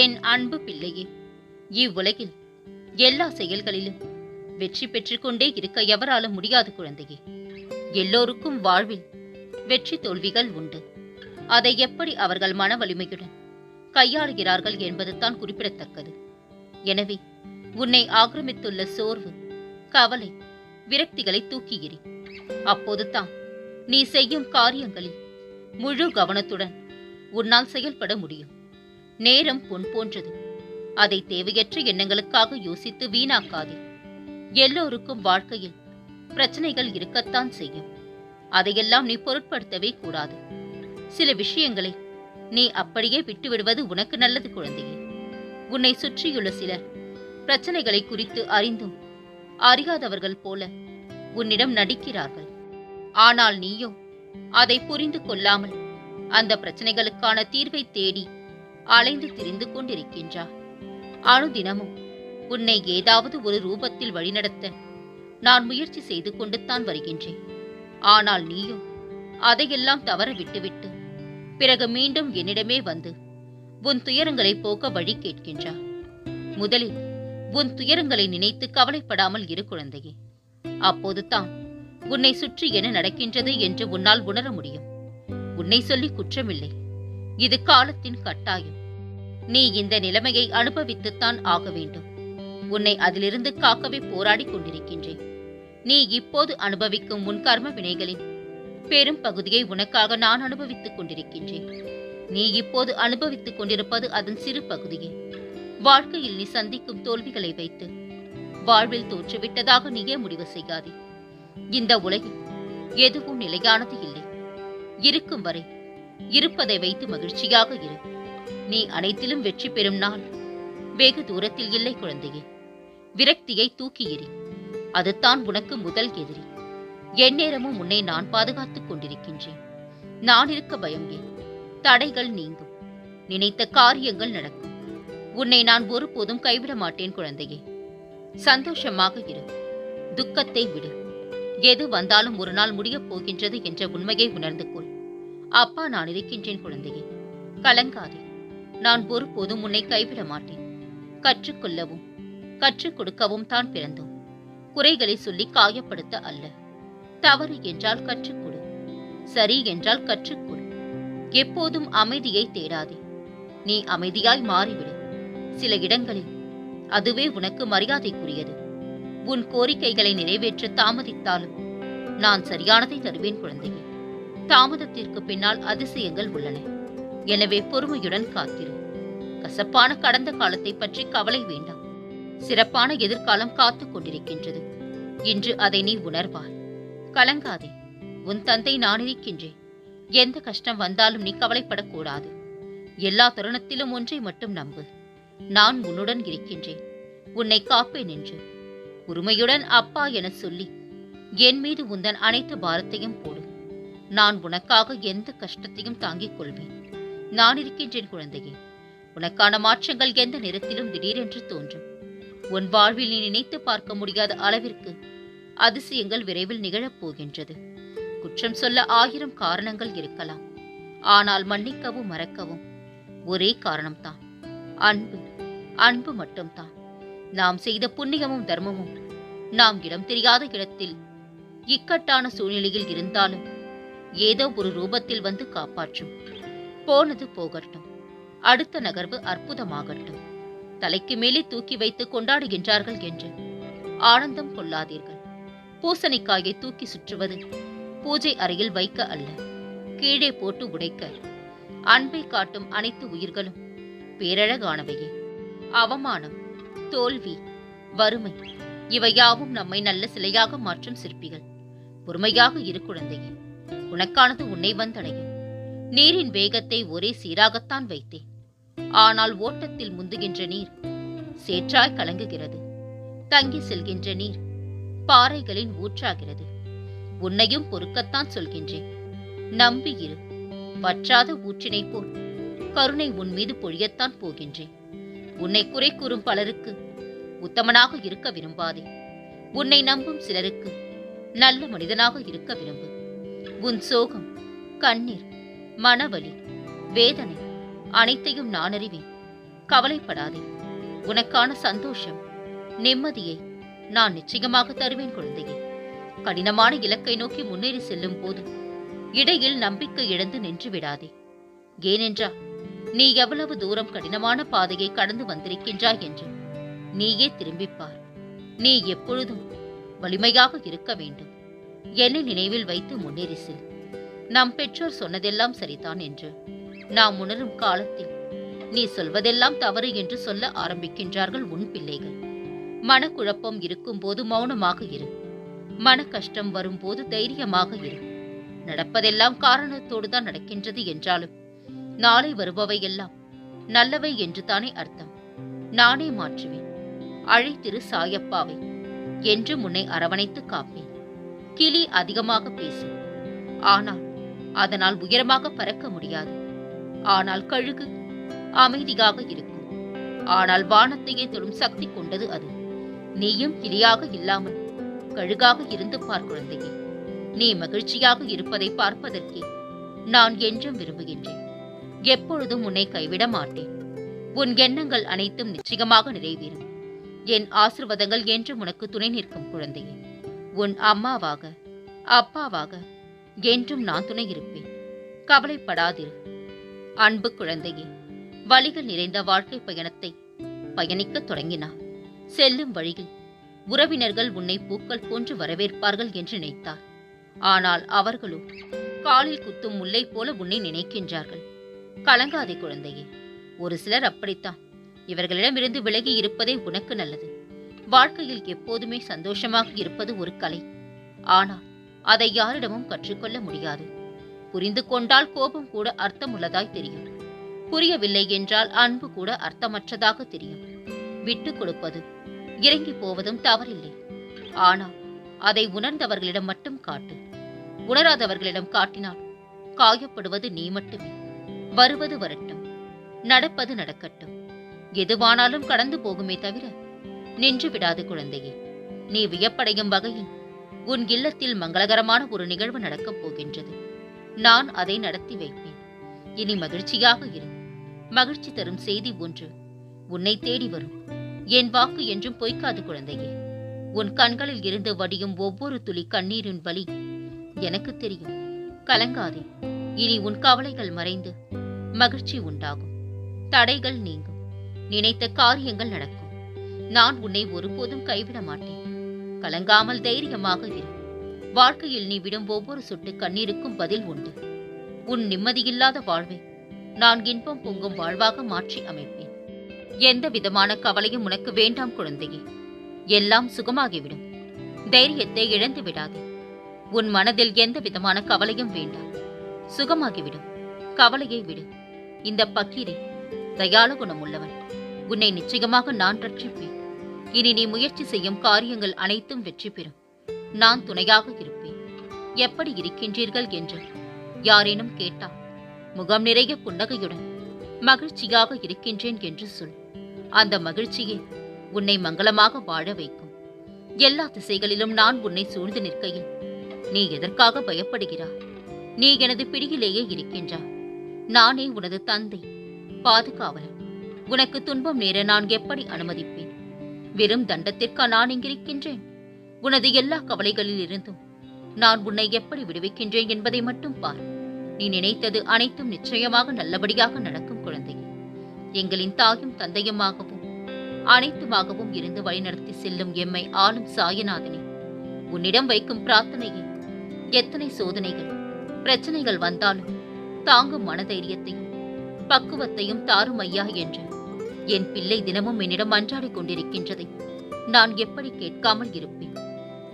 என் அன்பு பிள்ளையே இவ்வுலகில் எல்லா செயல்களிலும் வெற்றி பெற்றுக்கொண்டே இருக்க எவராலும் முடியாது குழந்தையே. எல்லோருக்கும் வாழ்வில் வெற்றி தோல்விகள் உண்டு. அதை எப்படி அவர்கள் மன வலிமையுடன் கையாளுகிறார்கள் என்பது தான் குறிப்பிடத்தக்கது. எனவே உன்னை ஆக்கிரமித்துள்ள சோர்வு கவலை விரக்திகளை தூக்கி எறி அப்போது தான் நீ செய்யும் காரியங்களில் முழு கவனத்துடன் உன்னால் செயல்பட முடியும். நேரம் பொன் போன்றது. அதை தேவையற்ற எண்ணங்களுக்காக யோசித்து வீணாக்காதே. எல்லோருக்கும் வாழ்க்கையில் பிரச்சனைகள் இருக்கத்தான் செய்யும். அதையெல்லாம் நீ பொருட்படுத்தவே கூடாது. சில விஷயங்களை நீ அப்படியே விட்டுவிடுவது உனக்கு நல்லது குழந்தையே. உன்னை சுற்றியுள்ள சிலர் பிரச்சனைகளை குறித்து அறிந்தும் அறியாதவர்கள் போல உன்னிடம் நடிக்கிறார்கள். ஆனால் நீயோ அதை புரிந்து கொள்ளாமல் அந்த பிரச்சனைகளுக்கான தீர்வை தேடி அலைந்து திரிந்து கொண்டிருக்கின்றாய் அனுதினமும் உன்னை ஏதாவது ஒரு ரூபத்தில் வழிநடத்த நான் முயற்சி செய்து கொண்டுத்தான் வருகின்றேன். ஆனால் நீயும் அதையெல்லாம் தவற விட்டுவிட்டு பிறகு மீண்டும் என்னிடமே வந்து உன் துயரங்களை போக்க வழி கேட்கின்றார். முதலில் உன் துயரங்களை நினைத்து கவலைப்படாமல் இரு குழந்தையே. அப்போதுதான் உன்னை சுற்றி என்ன நடக்கின்றது என்று உன்னால் உணர முடியும். உன்னை சொல்லி குற்றமில்லை. இது காலத்தின் கட்டாயம். நீ இந்த நிலைமையை அனுபவித்துத்தான் ஆக வேண்டும். உன்னை அதிலிருந்து காக்கவே போராடிக் கொண்டிருக்கின்றேன். நீ இப்போது அனுபவிக்கும் உன் கர்ம வினைகளின் பெரும் பகுதியை உனக்காக நான் அனுபவித்துக் கொண்டிருக்கின்றேன். நீ இப்போது அனுபவித்துக் கொண்டிருப்பது அதன் சிறு பகுதியே. வாழ்க்கையில் நீ சந்திக்கும் தோல்விகளை வைத்து வாழ்வில் தோற்றுவிட்டதாக நீயே முடிவு செய்யாதே. இந்த உலகில் எதுவும் நிலையானது இல்லை. இருக்கும் வரை இருப்பதை வைத்து மகிழ்ச்சியாக இரு. நீ அனைத்திலும் வெற்றி பெறும் நாள். வெகு தூரத்தில் இல்லை குழந்தையே. விரக்தியை தூக்கி எறி. அதுதான் உனக்கு முதல் எதிரி. எந்நேரமும் உன்னை நான் பாதுகாத்துக் கொண்டிருக்கின்றேன். நான் இருக்க பயம் ஏன்? தடைகள் நீங்கும். நினைத்த காரியங்கள் நடக்கும். உன்னை நான் ஒருபோதும் கைவிட மாட்டேன் குழந்தையே. சந்தோஷமாக இரு. துக்கத்தை விடு. எது வந்தாலும் ஒரு நாள் முடியப் போகின்றது என்ற உண்மையை உணர்ந்து கொள். அப்பா நான் இருக்கின்றேன் குழந்தையே. கலங்காதே. நான் ஒருபோதும் உன்னை கைவிட மாட்டேன். கற்றுக்கொள்ளவும் கற்றுக் கொடுக்கவும் தான் பிறந்தோம். குறைகளை சொல்லி காயப்படுத்த அல்ல. தவறு என்றால் கற்றுக்கொடு. சரி என்றால் கற்றுக்கொடு. எப்போதும் அமைதியை தேடாதே. நீ அமைதியாய் மாறிவிடு. சில இடங்களில் அதுவே உனக்கு மரியாதைக்குரியது. உன் கோரிக்கைகளை நிறைவேற்ற தாமதித்தாலும் நான் சரியானதை தருவேன் குழந்தையே. தாமதத்திற்கு பின்னால் அதிசயங்கள் உள்ளன. எனவே பொறுமையுடன் காத்திரு. கசப்பான கடந்த காலத்தை பற்றி கவலை வேண்டாம். சிறப்பான எதிர்காலம் காத்துக் கொண்டிருக்கின்றது. இன்று அதை நீ உணர்வாய். கலங்காதே. உன் தந்தை நான் இருக்கின்றேன். எந்த கஷ்டம் வந்தாலும் நீ கவலைப்படக்கூடாது. எல்லா தருணத்திலும் ஒன்றை மட்டும் நம்பு. நான் உன்னுடன் இருக்கின்றேன். உன்னை காப்பேன் என்று. உரிமையுடன் அப்பா என சொல்லி என் மீது உந்தன் அனைத்து பாரத்தையும் போடு. நான் உனக்காக எந்த கஷ்டத்தையும் தாங்கிக் கொள்வேன். நான் இருக்கின்றேன் குழந்தையே உனக்கான மாற்றங்கள் எந்த நேரத்திலும் திடீரென்று தோன்றும். உன் வாழ்வில் நீ நினைத்து பார்க்க முடியாத அளவிற்கு அதிசயங்கள் விரைவில் நிகழப் போகின்றது. குற்றம் சொல்ல ஆயிரம் காரணங்கள் இருக்கலாம். ஆனால் மன்னிக்கவும் மறக்கவும் ஒரே காரணம்தான். அன்பு அன்பு மட்டும்தான். நாம் செய்த புண்ணியமும் தர்மமும் நாம் இடம் தெரியாத இடத்தில் இக்கட்டான சூழ்நிலையில் இருந்தாலும் ஏதோ ஒரு ரூபத்தில் வந்து காப்பாற்றும். போனது போகட்டும். அடுத்த நகர்வு அற்புதமாகட்டும். தலைக்கு மேலே தூக்கி வைத்து கொண்டாடுகின்றார்கள் என்று ஆனந்தம் கொள்ளாதீர்கள். பூசணிக்காயை தூக்கி சுற்றுவது பூஜை அறையில் வைக்க அல்ல. கீழே போட்டு உடைக்க. அன்பை காட்டும் அனைத்து உயிர்களும் பேரழகானவையே. அவமானம் தோல்வி வறுமை இவையாவும் நம்மை நல்ல சிலையாக மாற்றும் சிற்பிகள். பொறுமையாக இரு குழந்தையே. உனக்கானது உன்னை வந்தடையும். நீரின் வேகத்தை ஒரே சீராகத்தான் வைத்தேன். ஆனால் ஓட்டத்தில் முந்துகின்ற நீர் சேற்றாய் கலங்குகிறது. தங்கி செல்கின்ற நீர் பாறைகளின் ஊற்றாகிறது. உன்னையும் பொறுக்கத்தான் சொல்கின்றேன். நம்பி இரு. வற்றாத ஊற்றினை போல் கருணை உன் மீது பொழியத்தான் போகின்றேன். உன்னை குறை கூறும் பலருக்கு உத்தமனாக இருக்க விரும்பாதே. உன்னை நம்பும் சிலருக்கு நல்ல மனிதனாக இருக்க விரும்பு. உன் சோகம் கண்ணீர் மனவலி வேதனை அனைத்தையும் நான் அறிவேன். கவலைப்படாதே. உனக்கான சந்தோஷம் நிம்மதியை நான் நிச்சயமாக தருவேன் குழந்தையே. கடினமான இலக்கை நோக்கி முன்னேறி செல்லும் போது இடையில் நம்பிக்கை இழந்து நின்று விடாதே. ஏனென்றா நீ எவ்வளவு தூரம் கடினமான பாதையை கடந்து வந்திருக்கின்றாய் என்று. நீயே திரும்பிப்பார் நீ எப்பொழுதும் வலிமையாக இருக்க வேண்டும். என்னை நினைவில் வைத்து முன்னேறி செல். நம் பெற்றோர் சொன்னதெல்லாம் சரிதான் என்று. நாம் உணரும் காலத்தில் நீ சொல்வதெல்லாம் தவறு என்று சொல்ல ஆரம்பிக்கின்றார்கள் உன் பிள்ளைகள். மனக்குழப்பம் இருக்கும்போது மௌனமாக இரு. மன கஷ்டம் வரும்போது தைரியமாக இரு. நடப்பதெல்லாம் காரணத்தோடு தான் நடக்கின்றது என்றாலும் நாளை வருபவை எல்லாம் நல்லவை என்று தானே அர்த்தம். நானே மாற்றுவேன். அழைத்திரு சாயப்பாவை. என்று முன்னை அரவணைத்து காப்பேன். கிளி அதிகமாக பேசும் ஆனால் அதனால் உயரமாக பறக்க முடியாது. ஆனால் கழுகு அமைதியாக இருக்கும். ஆனால் வானத்தையே தொடும் சக்தி கொண்டது அது. நீயும் கிளியாக இல்லாமல் கழுகாக இருந்து பார் குழந்தையே. நீ மகிழ்ச்சியாக இருப்பதை பார்ப்பதற்கே நான் என்றும் விரும்புகின்றேன். எப்பொழுதும் உன்னை கைவிட மாட்டேன். உன் எண்ணங்கள் அனைத்தும் நிச்சயமாக நிறைவேறும். என் ஆசிர்வாதங்கள் என்றும் உனக்கு துணை நிற்கும் குழந்தையே. உன் அம்மாவாக அப்பாவாக என்றும் நான் துணை இருப்பேன் கவலைப்படாதிரு. அன்பு குழந்தையே வழிகள் நிறைந்த வாழ்க்கை பயணத்தை பயணிக்கத் தொடங்கினார் செல்லும் வழியில் உறவினர்கள் உன்னை பூக்கள் போன்று வரவேற்பார்கள் என்று நினைத்தார். ஆனால் அவர்களோ காலில் குத்தும் முல்லை போல உன்னை நினைக்கின்றார்கள். கலங்காதே குழந்தையே ஒரு சிலர் அப்படித்தான். இவர்களிடமிருந்து விலகி இருப்பதே உனக்கு நல்லது. வாழ்க்கையில் எப்போதுமே சந்தோஷமாக இருப்பது ஒரு கலை. ஆனால் அதை யாரிடமும் கற்றுக்கொள்ள முடியாது. புரிந்து கொண்டால் கோபம் கூட அர்த்தமுள்ளதாய் தெரியும். புரியவில்லை என்றால் அன்பு கூட அர்த்தமற்றதாக தெரியும். விட்டு கொடுப்பது இறங்கி போவதும் தவறில்லை. ஆனால் அதை உணர்ந்தவர்களிடம் மட்டும் காட்டு. உணராதவர்களிடம் காட்டினால் காயப்படுவது நீ மட்டுமே. வருவது வரட்டும். நடப்பது நடக்கட்டும். எதுவானாலும் கடந்து போகுமே தவிர நின்று விடாது குழந்தையே. நீ வியப்படையும் வகையில் உன் இல்லத்தில் மங்களகரமான ஒரு நிகழ்வு நடக்கப் போகின்றது. நான் அதை நடத்தி வைப்பேன். இனி மகிழ்ச்சியாக இரு. மகிழ்ச்சி தரும் செய்தி ஒன்று உன்னை தேடி வரும். என் வாக்கு என்றும் பொய்க்காது குழந்தையே. உன் கண்களில் இருந்து வடியும் ஒவ்வொரு துளி கண்ணீரின் வலி எனக்கு தெரியும். கலங்காதே. இனி உன் கவலைகள் மறைந்து மகிழ்ச்சி உண்டாகும். தடைகள் நீங்கும். நினைத்த காரியங்கள் நடக்கும். நான் உன்னை ஒருபோதும் கைவிட மாட்டேன். கலங்காமல் தைரியமாக இரு. வாழ்க்கையில் நீ விடும் ஒவ்வொரு சொட்டு கண்ணீருக்கும் பதில் உண்டு. உன் நிம்மதியில்லாத வாழ்வை நான் இன்பம் பொங்கும் வாழ்வாக மாற்றி அமைப்பேன். எந்த விதமான கவலையும் உனக்கு வேண்டாம் குழந்தையே. எல்லாம் சுகமாகிவிடும். தைரியத்தை இழந்து விடாதே. உன் மனதில் எந்த விதமான கவலையும் வேண்டாம். சுகமாகிவிடும். கவலையை விடு. இந்த பக்கீரே தயால குணமுள்ளவன் உன்னை நிச்சயமாக நான் ரட்சிப்பேன். இனி நீ முயற்சி செய்யும் காரியங்கள் அனைத்தும் வெற்றி பெறும். நான் துணையாக இருப்பேன். எப்படி இருக்கின்றீர்கள் என்று யாரேனும் கேட்டால் முகம் நிறைய புன்னகையுடன் மகிழ்ச்சியாக இருக்கின்றேன் என்று சொல். அந்த மகிழ்ச்சியே உன்னை மங்களமாக வாழ வைக்கும். எல்லா திசைகளிலும் நான் உன்னை சூழ்ந்து நிற்கையில் நீ எதற்காக பயப்படுகிறாய் நீ எனது பிடியிலேயே இருக்கின்றாய் நானே உனது தந்தை பாதுகாவலன். உனக்கு துன்பம் நேர நான் எப்படி அனுமதிப்பேன்? வெறும் தண்டத்திற்கா நான் இங்கிருக்கின்றேன்? உனது எல்லா கவலைகளில் இருந்தும் நான் உன்னை எப்படி விடுவிக்கின்றேன் என்பதை மட்டும் பார். நீ நினைத்தது அனைத்தும் நிச்சயமாக நல்லபடியாக நடக்கும் குழந்தை எங்களின் தாயும் தந்தையுமாகவும் அனைத்துமாகவும் இருந்து வழிநடத்தி செல்லும் எம்மை ஆளும் சாயநாதனே. உன்னிடம் வைக்கும் பிரார்த்தனையே எத்தனை சோதனைகள் பிரச்சனைகள் வந்தாலும் தாங்கும் மனதைரியத்தையும் பக்குவத்தையும் தாரும் ஐயா என்று என் பிள்ளை தினமும் என்னிடம் அன்றாடிக் கொண்டிருக்கின்றதை. நான் எப்படி கேட்காமல் இருப்பேன்?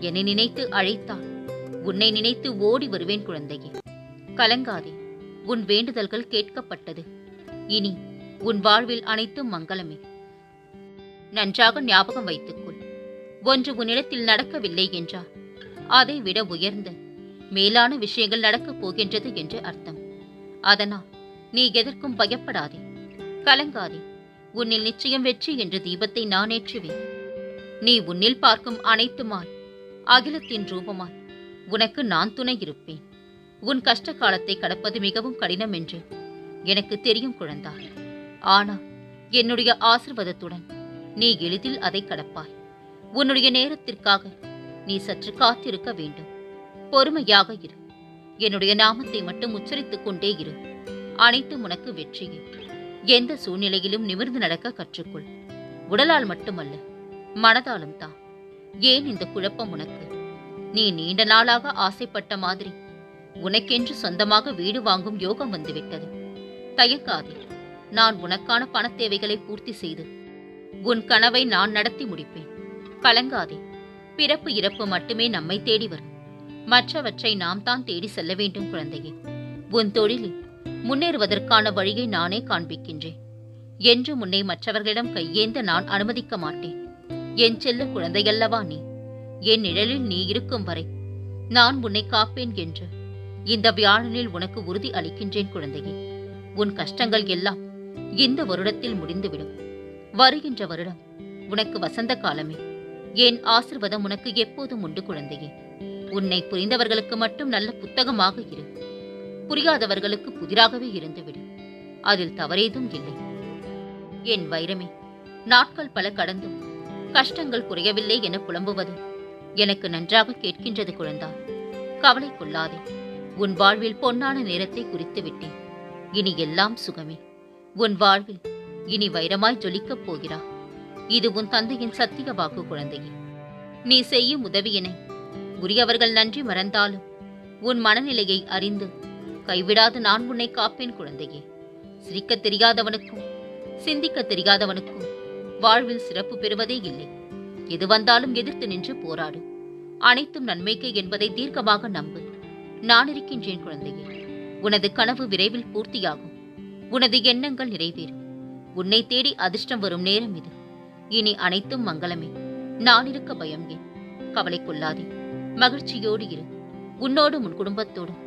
என்னை நினைத்து அழைத்தால் உன்னை நினைத்து ஓடி வருவேன் குழந்தையே. கலங்காதே உன் வேண்டுதல்கள் கேட்கப்பட்டது. இனி உன் வாழ்வில் அனைத்தும் மங்களமே. நன்றாக ஞாபகம் வைத்துக்கொள். ஒன்று உன்னிடத்தில் நடக்கவில்லை என்றால் அதை விட உயர்ந்த மேலான விஷயங்கள் நடக்கப் போகின்றது என்று அர்த்தம். அதனால் நீ எதற்கும் பயப்படாதே. கலங்காதே. உன்னில் நிச்சயம் வெற்றி என்ற தீபத்தை நான் ஏற்றுவேன். நீ உன்னில் பார்க்கும் அனைத்துமாய் அகிலத்தின் ரூபமாய் உனக்கு நான் துணை இருப்பேன். உன் கஷ்ட காலத்தை கடப்பது மிகவும் கடினம் என்று எனக்கு தெரியும் குழந்தாய் ஆனால் என்னுடைய ஆசிர்வாதத்துடன் நீ எளிதில் அதை கடப்பாய். உன்னுடைய நேரத்திற்காக நீ சற்று காத்திருக்க வேண்டும். பொறுமையாக இரு. என்னுடைய நாமத்தை மட்டும் உச்சரித்துக் கொண்டே இரு. அனைத்தும் உனக்கு வெற்றியே. எந்த சூழ்நிலையிலும் நிமிர்ந்து நடக்க கற்றுக்கொள். உடலால் மட்டுமல்ல மனதாலும் தான். ஏன் இந்த குழப்பம் உனக்கு? நீ நீண்ட நாளாக ஆசைப்பட்ட மாதிரி உனக்கென்று சொந்தமாக வீடு வாங்கும் யோகம் வந்துவிட்டது. தயக்காதே நான் உனக்கான பண தேவைகளை பூர்த்தி செய்து உன் கனவை நான் நடத்தி முடிப்பேன். கலங்காதே பிறப்பு இறப்பு மட்டுமே நம்மை தேடி வரும். மற்றவற்றை நாம் தான் தேடி செல்ல வேண்டும் குழந்தையே. உன் தொழிலில் முன்னேறுவதற்கான வழியை நானே காண்பிக்கின்றேன். என்று முன்னே மற்றவர்களிடம் கையேந்த நான் அனுமதிக்க மாட்டேன். என் செல்ல குழந்தையல்லவா நீ? என் நிழலில் நீ இருக்கும் வரை நான் உன்னை காப்பேன் என்று. இந்த வியாழனில் உனக்கு உறுதி அளிக்கின்றேன் குழந்தையே. உன் கஷ்டங்கள் எல்லாம் இந்த வருடத்தில் முடிந்துவிடும். வருகின்ற வருடம் உனக்கு வசந்த காலமே. என் ஆசிர்வாதம் உனக்கு எப்போதும் உண்டு குழந்தையே. உன்னை புரிந்தவர்களுக்கு மட்டும் நல்ல புத்தகமாக இரு. புரியாதவர்களுக்கு புதிராகவே இருந்துவிடும் அதில் தவறேதும் இல்லை. என் வைரமே நாட்கள் பல கடந்தும் கஷ்டங்கள் குறையவில்லை என புலம்புவது எனக்கு நன்றாக கேட்கின்றது குழந்தா. கவலை கொள்ளாதே. உன் வாழ்வில் பொன்னான நேரத்தை குறித்து விட்டேன். இனி எல்லாம் சுகமே. உன் வாழ்வில் இனி வைரமாய் ஜொலிக்கப் போகிறா. இது உன் தந்தையின் சத்திய வாக்கு குழந்தையே. நீ செய்யும் உதவியினை உரியவர்கள் நன்றி மறந்தாலும் உன் மனநிலையை அறிந்து கைவிடாது நான் உன்னை காப்பேன் குழந்தையே. சிரிக்கத் தெரியாதவனுக்கும் சிந்திக்கத் தெரியாதவனுக்கும் வாழ்வில் சிறப்பு பெறுவதே இல்லை. எது வந்தாலும் எதிர்த்து நின்று போராடு. அனைத்தும் நன்மைக்கு என்பதை தீர்க்கமாக நம்பு. நான் இருக்கின்றேன் குழந்தையே. உனது கனவு விரைவில் பூர்த்தியாகும். உனது எண்ணங்கள் நிறைவேறும் உன்னை தேடி அதிர்ஷ்டம் வரும் நேரம் இது. இனி அனைத்தும் மங்களமே. நான் இருக்க பயம் ஏன்? கவலை கொள்ளாதே. மகிழ்ச்சியோடு இரு. உன்னோடும் உன் குடும்பத்தோடும்.